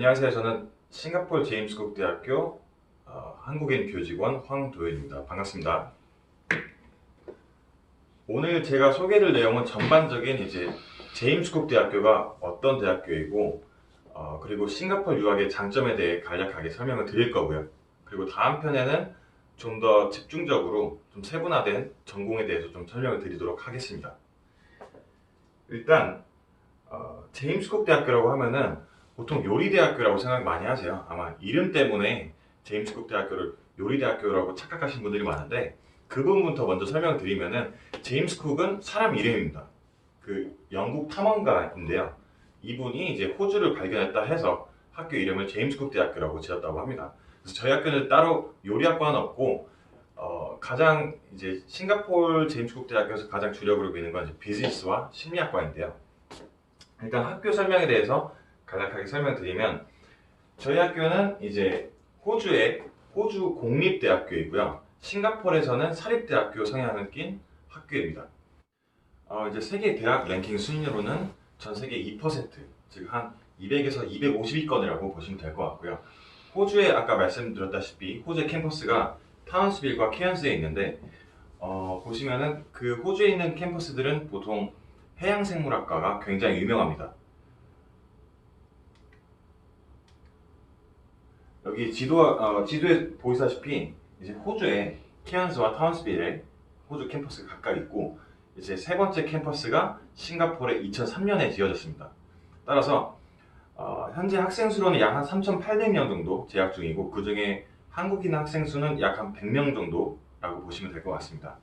안녕하세요. 저는 싱가포르 제임스 국 대학교 어, 한국인 교직원 황도현입니다. 반갑습니다. 오늘 제가 소개할 내용은 전반적인 이제 제임스 국 대학교가 어떤 대학교이고 어, 그리고 싱가포르 유학의 장점에 대해 간략하게 설명을 드릴 거고요. 그리고 다음 편에는 좀 더 집중적으로 좀 세분화된 전공에 대해서 좀 설명을 드리도록 하겠습니다. 일단 어, 제임스 국 대학교라고 하면은 보통 요리대학교라고 생각 많이 하세요. 아마 이름 때문에 제임스국 대학교를 요리대학교라고 착각하신 분들이 많은데 그 부분부터 먼저 설명드리면은 제임스 쿡은 사람 이름입니다. 그 영국 탐험가인데요. 이분이 이제 호주를 발견했다 해서 학교 이름을 제임스 쿡 대학교라고 지었다고 합니다. 그래서 저희 학교는 따로 요리학과는 없고 어, 가장 이제 싱가포르 제임스 쿡 대학교에서 가장 주력으로 보이는 건 비즈니스와 심리학과인데요. 일단 학교 설명에 대해서 간략하게 설명드리면 저희 학교는 이제 호주의 호주 공립대학교이고요. 싱가포르에서는 사립대학교 성향을 띈 학교입니다. 어, 이제 세계 대학 랭킹 순위로는 전 세계 2%, 즉 한 200에서 250위권이라고 보시면 될 것 같고요. 호주에 아까 말씀드렸다시피 호주의 캠퍼스가 타운스빌과 케언스에 있는데 어, 보시면은 그 호주에 있는 캠퍼스들은 보통 해양생물학과가 굉장히 유명합니다. 여기 지도 어, 지도에 보이시다시피 이제 호주에 케언스와 타운스빌에 호주 캠퍼스가 각각 있고 이제 세 번째 캠퍼스가 싱가포르에 2003년에 지어졌습니다. 따라서 어, 현재 학생 수로는 약 한 3,800명 정도 재학 중이고 그 중에 한국인 학생 수는 약 한 100명 정도라고 보시면 될 것 같습니다.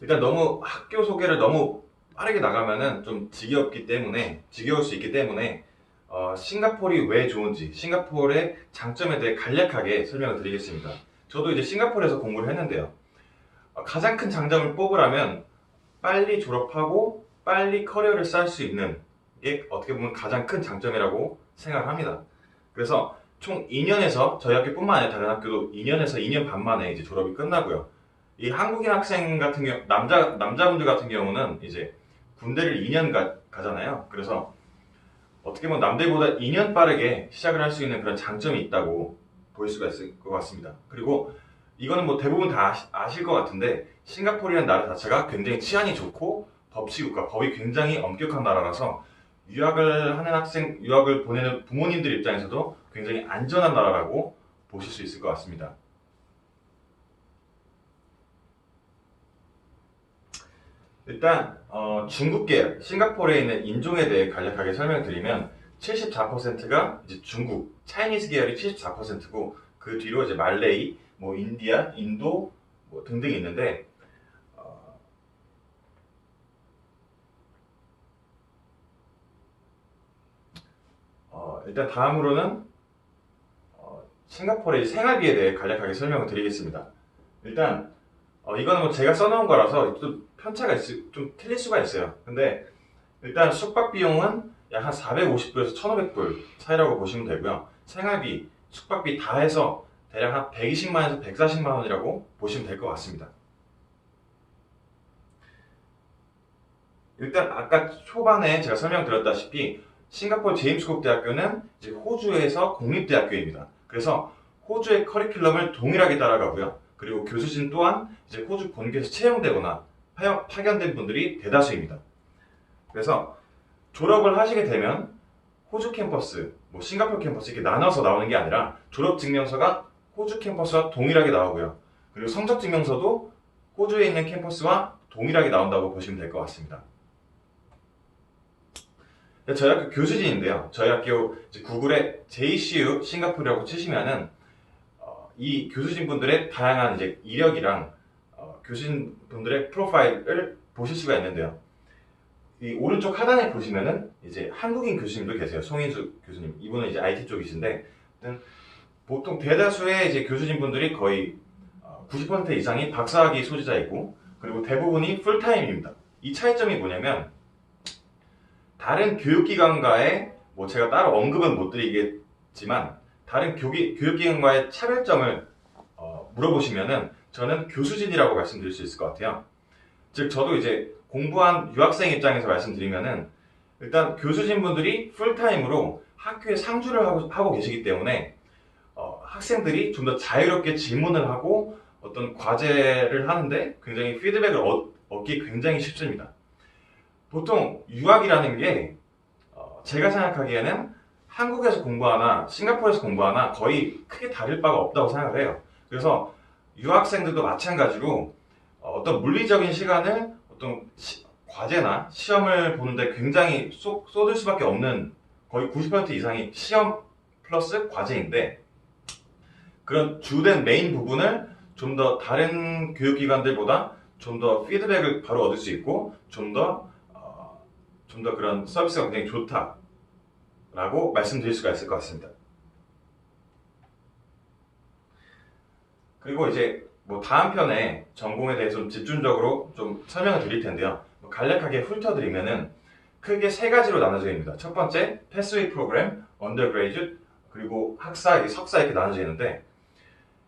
일단 너무 학교 소개를 너무 빠르게 나가면은 좀 지겹기 때문에 지겨울 수 있기 때문에 어, 싱가포르이 왜 좋은지 싱가포르의 장점에 대해 간략하게 설명을 드리겠습니다. 저도 이제 싱가포르에서 공부를 했는데요. 어, 가장 큰 장점을 뽑으라면 빨리 졸업하고 빨리 커리어를 쌓을 수 있는 게 어떻게 보면 가장 큰 장점이라고 생각합니다. 그래서 총 2년에서 저희 학교뿐만 아니라 다른 학교도 2년에서 2년 반 만에 이제 졸업이 끝나고요. 이 한국인 학생 같은 경우 남자 남자분들 같은 경우는 이제 군대를 2년 가, 가잖아요. 그래서 어떻게 보면 남들보다 2년 빠르게 시작을 할 수 있는 그런 장점이 있다고 볼 수가 있을 것 같습니다. 그리고 이거는 뭐 대부분 다 아실 것 같은데 싱가포르라는 나라 자체가 굉장히 치안이 좋고 법치 국가 법이 굉장히 엄격한 나라라서 유학을 하는 학생 유학을 보내는 부모님들 입장에서도 굉장히 안전한 나라라고 보실 수 있을 것 같습니다. 일단 어, 중국계 싱가포르에 있는 인종에 대해 간략하게 설명드리면 74%가 이제 중국 차이니스 계열이 74%고 그 뒤로 이제 말레이, 뭐 인디아, 인도 뭐 등등 있는데 어, 어, 일단 다음으로는 어, 싱가포르의 생활비에 대해 간략하게 설명을 드리겠습니다. 일단 어, 이거는 뭐 제가 써놓은 거라서 또 편차가 있을, 좀 틀릴 수가 있어요. 근데 일단 숙박 비용은 약 한 450불에서 1,500불 차이라고 보시면 되고요. 생활비, 숙박비 다 해서 대략 한 120만에서 140만 원이라고 보시면 될 것 같습니다. 일단 아까 초반에 제가 설명드렸다시피 싱가포르 제임스국 대학교는 이제 호주에서 공립대학교입니다. 그래서 호주의 커리큘럼을 동일하게 따라가고요. 그리고 교수진 또한 이제 호주 본교에서 채용되거나 파견- 파견된 분들이 대다수입니다. 그래서 졸업을 하시게 되면 호주 캠퍼스, 뭐 싱가포르 캠퍼스 이렇게 나눠서 나오는 게 아니라 졸업 증명서가 호주 캠퍼스와 동일하게 나오고요. 그리고 성적 증명서도 호주에 있는 캠퍼스와 동일하게 나온다고 보시면 될 것 같습니다. 네, 저희 학교 교수진인데요. 저희 학교 구글에 JCU 싱가포르라고 치시면은 어, 이 교수진 분들의 다양한 이제 이력이랑 어, 교수진 분들의 프로파일을 보실 수가 있는데요. 이 오른쪽 하단에 보시면은 이제 한국인 교수님도 계세요. 송인수 교수님. 이분은 이제 IT 쪽이신데 보통 대다수의 이제 교수진 분들이 거의 어, 90% 이상이 박사학위 소지자이고 그리고 대부분이 풀타임입니다. 이 차이점이 뭐냐면 다른 교육기관과의 뭐 제가 따로 언급은 못 드리겠지만 다른 교기, 교육기관과의 차별점을 어, 물어보시면은 저는 교수진이라고 말씀드릴 수 있을 것 같아요. 즉 저도 이제 공부한 유학생 입장에서 말씀드리면은 일단 교수진 분들이 풀타임으로 학교에 상주를 하고, 하고 계시기 때문에 어, 학생들이 좀 더 자유롭게 질문을 하고 어떤 과제를 하는데 굉장히 피드백을 얻, 얻기 굉장히 쉽습니다. 보통 유학이라는 게 어, 제가 생각하기에는 한국에서 공부하나 싱가포르에서 공부하나 거의 크게 다를 바가 없다고 생각을 해요. 그래서 유학생들도 마찬가지로 어, 어떤 물리적인 시간을 어떤 시- 과제나 시험을 보는데 굉장히 쏟, 쏟을 수밖에 없는 거의 90% 이상이 시험 플러스 과제인데 그런 주된 메인 부분을 좀 더 다른 교육기관들보다 좀 더 피드백을 바로 얻을 수 있고 좀더 어, 좀더 그런 서비스가 굉장히 좋다 라고 말씀드릴 수가 있을 것 같습니다. 그리고 이제 뭐 다음 편에 전공에 대해서 좀 집중적으로 좀 설명을 드릴 텐데요. 뭐 간략하게 훑어드리면은 크게 세 가지로 나눠져 있습니다. 첫 번째 패스웨이 프로그램, 언더그레이드 그리고 학사, 석사 이렇게 나눠져 있는데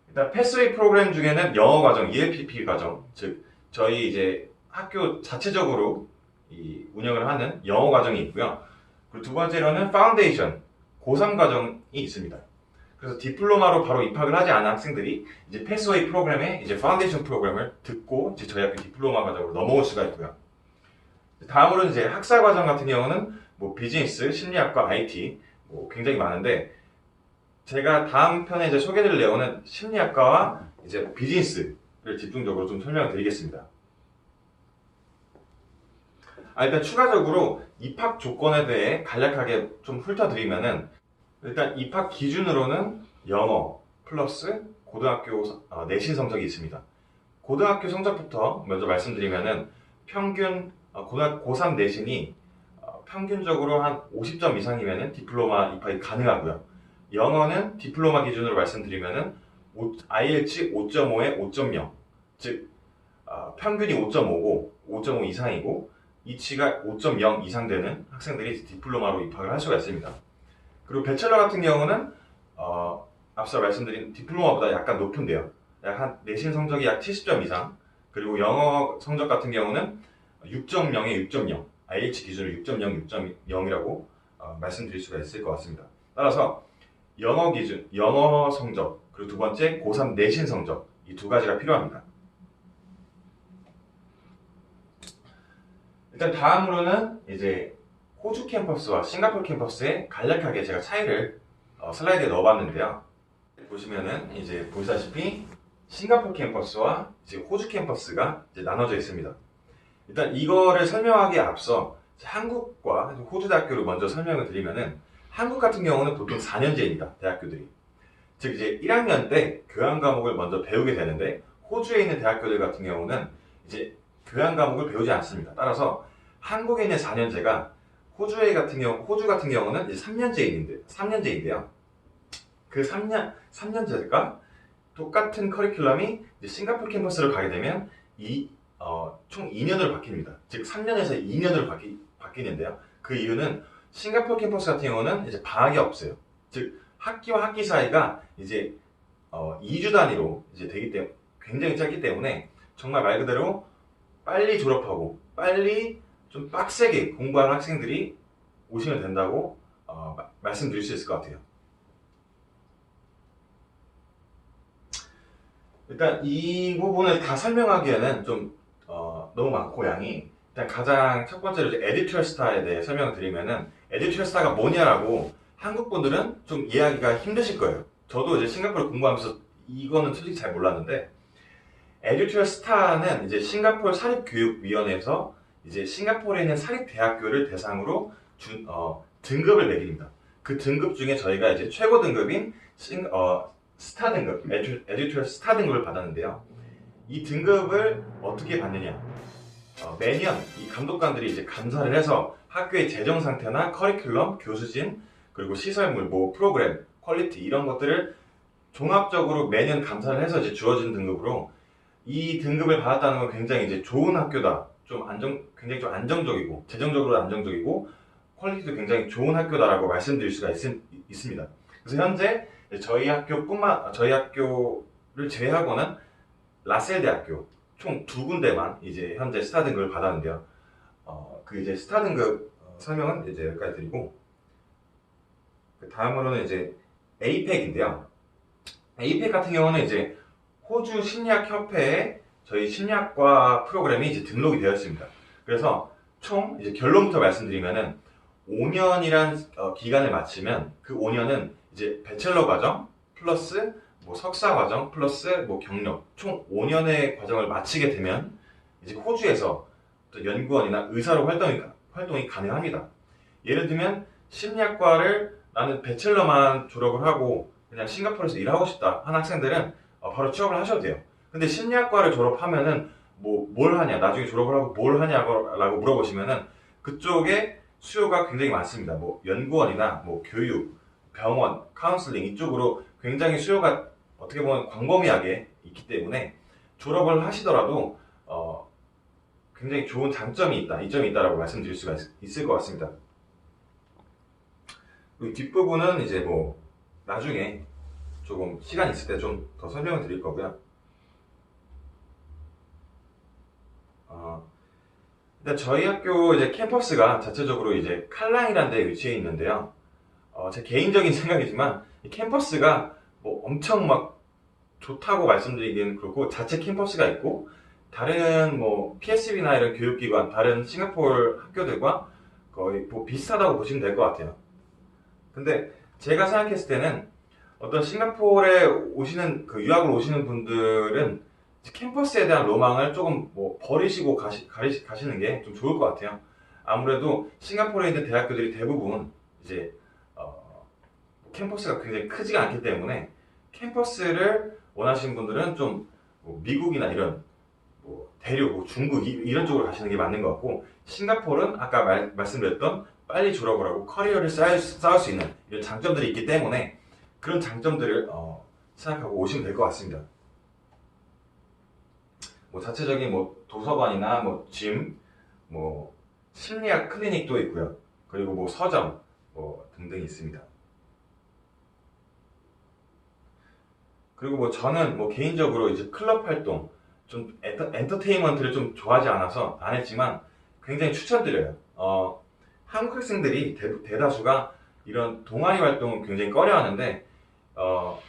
일단 패스웨이 프로그램 중에는 영어 과정, ELPP 과정, 즉 저희 이제 학교 자체적으로 이 운영을 하는 영어 과정이 있고요. 두 번째로는 파운데이션, 고3 과정이 있습니다. 그래서 디플로마로 바로 입학을 하지 않은 학생들이 이제 패스웨이 프로그램에 이제 파운데이션 프로그램을 듣고 이제 저희 학교 디플로마 과정으로 넘어올 수가 있고요. 다음으로는 이제 학사 과정 같은 경우는 뭐 비즈니스, 심리학과, IT 뭐 굉장히 많은데 제가 다음 편에 이제 소개드릴 내용은 심리학과와 이제 비즈니스를 집중적으로 좀 설명을 드리겠습니다. 아, 일단 추가적으로 입학 조건에 대해 간략하게 좀 훑어드리면은 일단 입학 기준으로는 영어 플러스 고등학교 어, 내신 성적이 있습니다. 고등학교 성적부터 먼저 말씀드리면은 평균 어, 고등 고3 내신이 어, 평균적으로 한 50점 이상이면은 디플로마 입학이 가능하고요. 영어는 디플로마 기준으로 말씀드리면은 오- IELTS 5.5에 5.0, 즉 어, 평균이 5.5고 5.5 이상이고 이치가 5.0 이상 되는 학생들이 디플로마로 입학을 할 수가 있습니다. 그리고 배첼러 같은 경우는 어, 앞서 말씀드린 디플로마보다 약간 높은데요. 약 한 내신 성적이 약 70점 이상. 그리고 영어 성적 같은 경우는 6.0에 6.0, IH 기준으로 6.0, 6.0이라고 어, 말씀드릴 수가 있을 것 같습니다. 따라서 영어 기준, 영어 성적, 그리고 두 번째 고3 내신 성적 이 두 가지가 필요합니다. 일단 다음으로는 이제 호주 캠퍼스와 싱가포르 캠퍼스의 간략하게 제가 차이를 어, 슬라이드에 넣어봤는데요. 보시면은 이제 보시다시피 싱가포르 캠퍼스와 이제 호주 캠퍼스가 이제 나눠져 있습니다. 일단 이거를 설명하기에 앞서 한국과 호주 대학교를 먼저 설명을 드리면은 한국 같은 경우는 보통 4년제입니다. 대학교들이. 즉 이제 1학년 때 교양 과목을 먼저 배우게 되는데 호주에 있는 대학교들 같은 경우는 이제 교양 과목을 배우지 않습니다. 따라서 있는 4년제가 호주에 같은 경우 호주 같은 경우는 이제 3년제인데 3년제인데요. 그 3년 3년제가 똑같은 커리큘럼이 싱가포르 캠퍼스를 가게 되면 이 어, 총 2년으로 바뀝니다. 즉 3년에서 2년으로 바뀌, 바뀌는데요. 그 이유는 싱가포르 캠퍼스 같은 경우는 이제 방학이 없어요. 즉 학기와 학기 사이가 이제 어, 2주 단위로 이제 되기 때문에 굉장히 짧기 때문에 정말 말 그대로 빨리 졸업하고 빨리 좀 빡세게 공부하는 학생들이 오시면 된다고 어, 마- 말씀드릴 수 있을 것 같아요. 일단 이 부분을 다 설명하기에는 좀 어, 너무 많고 양이 일단 가장 첫 번째로 에디투얼 스타에 대해 설명을 드리면은 에디투얼 스타가 뭐냐라고 한국 분들은 좀 이해하기가 힘드실 거예요. 저도 이제 싱가포르 공부하면서 이거는 솔직히 잘 몰랐는데 에듀투얼 스타는 이제 싱가포르 사립교육위원회에서 이제 싱가포르에 있는 사립대학교를 대상으로 준, 어, 등급을 매깁니다. 그 등급 중에 저희가 이제 최고 등급인 싱, 어, 스타 등급, 에듀, 에듀투얼 스타 등급을 받았는데요. 이 등급을 어떻게 받느냐? 어, 매년 이 감독관들이 이제 감사를 해서 학교의 재정 상태나 커리큘럼, 교수진, 그리고 시설물, 뭐 프로그램, 퀄리티 이런 것들을 종합적으로 매년 감사를 해서 이제 주어진 등급으로 이 등급을 받았다는 건 굉장히 이제 좋은 학교다. 좀 안정, 굉장히 좀 안정적이고 재정적으로 안정적이고 퀄리티도 굉장히 좋은 학교다라고 말씀드릴 수가 있, 습니다 그래서 현재 저희 학교뿐만 저희 학교를 제외하고는 라셀 대학교 총 두 군데만 이제 현재 스타 등급을 받았는데요. 어, 그 이제 스타 등급 어, 설명은 이제 여기까지 드리고 그 다음으로는 이제 APEC인데요. APEC 같은 경우는 이제 호주 심리학 협회에 저희 심리학과 프로그램이 이제 등록이 되어 있습니다. 그래서 총 이제 결론부터 말씀드리면은 5년이란 어, 기간을 마치면 그 5년은 이제 배첼러 과정 플러스 뭐 석사 과정 플러스 뭐 경력 총 5년의 과정을 마치게 되면 이제 호주에서 또 연구원이나 의사로 활동이 활동이 가능합니다. 예를 들면 심리학과를 나는 배첼러만 졸업을 하고 그냥 싱가포르에서 일하고 싶다 한 학생들은 어, 바로 취업을 하셔도 돼요. 근데 심리학과를 졸업하면은 뭐 뭘 하냐 나중에 졸업을 하고 뭘 하냐라고 물어보시면은 그쪽에 수요가 굉장히 많습니다. 뭐 연구원이나 뭐 교육, 병원, 카운슬링 이쪽으로 굉장히 수요가 어떻게 보면 광범위하게 있기 때문에 졸업을 하시더라도 어, 굉장히 좋은 장점이 있다, 이점이 있다라고 말씀드릴 수가 있, 있을 것 같습니다. 이 뒷부분은 이제 뭐 나중에 조금 시간 있을 때 좀 더 설명을 드릴 거고요. 어, 저희 학교 이제 캠퍼스가 자체적으로 이제 칼랑이라는 데 위치해 있는데요. 어, 제 개인적인 생각이지만 이 캠퍼스가 뭐 엄청 막 좋다고 말씀드리기는 그렇고 자체 캠퍼스가 있고 다른 뭐 PSB나 이런 교육기관 다른 싱가포르 학교들과 거의 뭐 비슷하다고 보시면 될 것 같아요. 근데 제가 생각했을 때는 어떤 싱가포르에 오시는 그 유학을 오시는 분들은 캠퍼스에 대한 로망을 조금 뭐 버리시고 가시, 가시, 가시 는 게 좀 좋을 것 같아요. 아무래도 싱가포르에 있는 대학교들이 대부분 이제 어, 캠퍼스가 굉장히 크지가 않기 때문에 캠퍼스를 원하시는 분들은 좀 뭐 미국이나 이런 뭐 대륙, 뭐 중국 이, 이런 쪽으로 가시는 게 맞는 것 같고 싱가포르는 아까 말, 말씀드렸던 빨리 졸업을 하고 커리어를 쌓을, 수- 쌓을 수 있는 이런 장점들이 있기 때문에 그런 장점들을 어, 생각하고 오시면 될 것 같습니다. 뭐 자체적인 뭐 도서관이나 뭐 짐, 뭐 심리학 클리닉도 있고요. 그리고 뭐 서점 뭐 등등이 있습니다. 그리고 뭐 저는 뭐 개인적으로 이제 클럽 활동 좀 엔터, 엔터테인먼트를 좀 좋아하지 않아서 안 했지만 굉장히 추천드려요. 어, 한국 학생들이 대, 대다수가 이런 동아리 활동을 굉장히 꺼려하는데 어,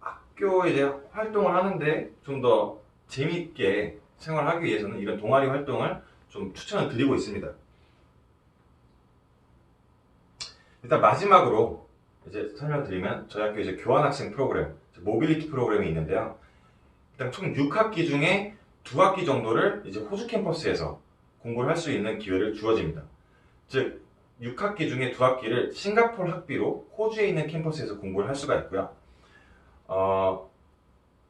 학교 이제 활동을 하는데 좀 더 재미있게 생활하기 위해서는 이런 동아리 활동을 좀 추천을 드리고 있습니다. 일단 마지막으로 이제 설명드리면 저희 학교 이제 교환학생 프로그램, 모빌리티 프로그램이 있는데요. 일단 총 6학기 중에 2학기 정도를 이제 호주 캠퍼스에서 공부를 할 수 있는 기회를 주어집니다. 즉 6학기 중에 2학기를 싱가포르 학비로 호주에 있는 캠퍼스에서 공부를 할 수가 있고요. 어,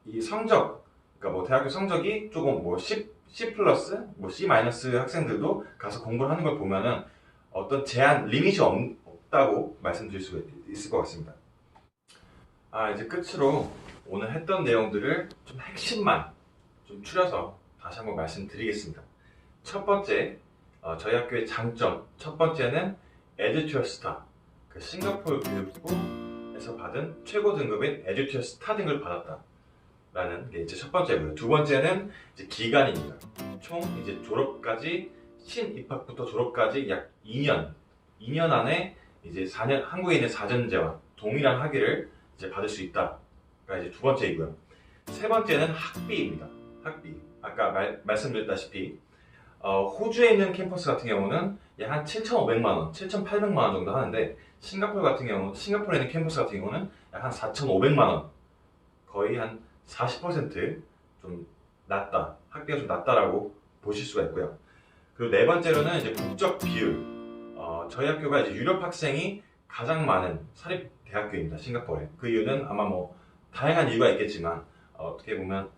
이 성적, 그러니까 뭐 대학교 성적이 조금 뭐 C, C 플러스, 뭐 C 마이너스 학생들도 가서 공부를 하는 걸 보면은 어떤 제한, 리밋이 없, 없다고 말씀드릴 수가 있- 있을 것 같습니다. 아, 이제 끝으로 오늘 했던 내용들을 좀 핵심만 좀 추려서 다시 한번 말씀드리겠습니다. 첫 번째, 어, 저희 학교의 장점. 첫 번째는 에듀투어 스타. 그 싱가포르 교육부에서 받은 최고 등급인 에듀투어 스타 등급을 받았다. 라는 게 이제 첫 번째고요. 두 번째는 이제 기간입니다. 총 이제 졸업까지, 신입학부터 졸업까지 약 2년, 2년 안에 이제 4년, 한국에 있는 사전제와 동일한 학위를 이제 받을 수 있다가 이제 두 번째이고요. 세 번째는 학비입니다. 학비. 아까 말, 말씀드렸다시피 어, 호주에 있는 캠퍼스 같은 경우는 약 한 7,500만 원, 7,800만 원 정도 하는데 싱가포르 같은 경우, 싱가포르에 있는 캠퍼스 같은 경우는 약 한 4,500만 원, 거의 한 40%좀 낮다, 학비가 좀 낮다라고 보실 수가 있고요. 그리고 네 번째로는 이제 국적 비율. 어, 저희 학교가 이제 유럽 학생이 가장 많은 사립 대학교입니다. 싱가포르에. 그 이유는 아마 뭐 다양한 이유가 있겠지만 어, 떻게 보면 어,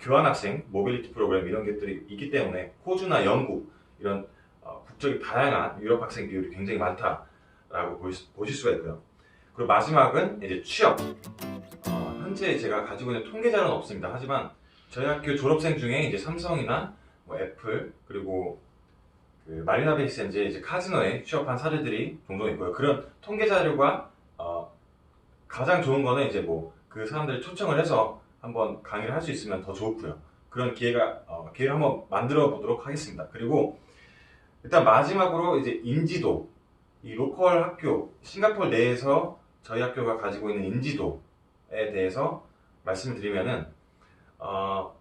교환학생, 모빌리티 프로그램 이런 것들이 있기 때문에 호주나 영국 이런 어, 국적이 다양한 유럽 학생 비율이 굉장히 많다라고 보시, 보실 수가 있고요. 그리고 마지막은 이제 취업. 어, 현재 제가 가지고 있는 통계 자료는 없습니다. 하지만 저희 학교 졸업생 중에 이제 삼성이나 뭐 애플 그리고 그 마리나 베이 샌즈에 이제 카지노에 취업한 사례들이 종종 있고요. 그런 통계 자료가 어, 가장 좋은 거는 이제 뭐 그 사람들을 초청을 해서 한번 강의를 할 수 있으면 더 좋고요. 그런 기회가 어, 기회를 한번 만들어 보도록 하겠습니다. 그리고 일단 마지막으로 이제 인지도, 이 로컬 학교, 싱가포르 내에서 저희 학교가 가지고 있는 인지도에 대해서 말씀을 드리면은, 어,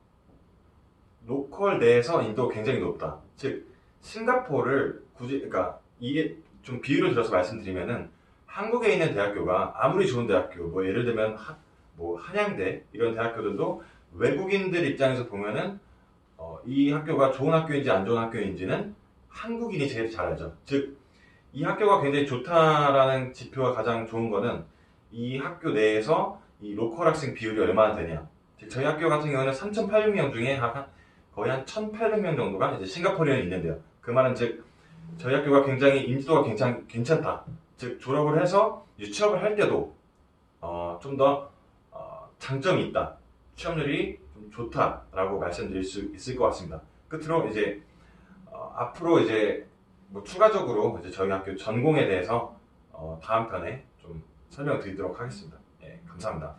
로컬 내에서 인도가 굉장히 높다. 즉, 싱가포르를 굳이, 그러니까 이게 좀 비유를 들어서 말씀드리면은 한국에 있는 대학교가 아무리 좋은 대학교, 뭐 예를 들면 하, 뭐 한양대 이런 대학교들도 외국인들 입장에서 보면은 어, 이 학교가 좋은 학교인지 안 좋은 학교인지는 한국인이 제일 잘 알죠. 즉, 이 학교가 굉장히 좋다라는 지표가 가장 좋은 거는 이 학교 내에서 이 로컬 학생 비율이 얼마나 되냐. 즉, 저희 학교 같은 경우는 3,800명 중에 한, 거의 한 1,800명 정도가 이제 싱가포르에 있는데요. 그 말은 즉, 저희 학교가 굉장히 인지도가 괜찮, 괜찮다. 즉, 졸업을 해서 취업을 할 때도 어, 좀더 어, 장점이 있다. 취업률이 좀 좋다라고 말씀드릴 수 있을 것 같습니다. 끝으로 이제 어, 앞으로 이제 뭐 추가적으로 이제 저희 학교 전공에 대해서 어, 다음 편에 좀 설명드리도록 하겠습니다. 예, 감사합니다.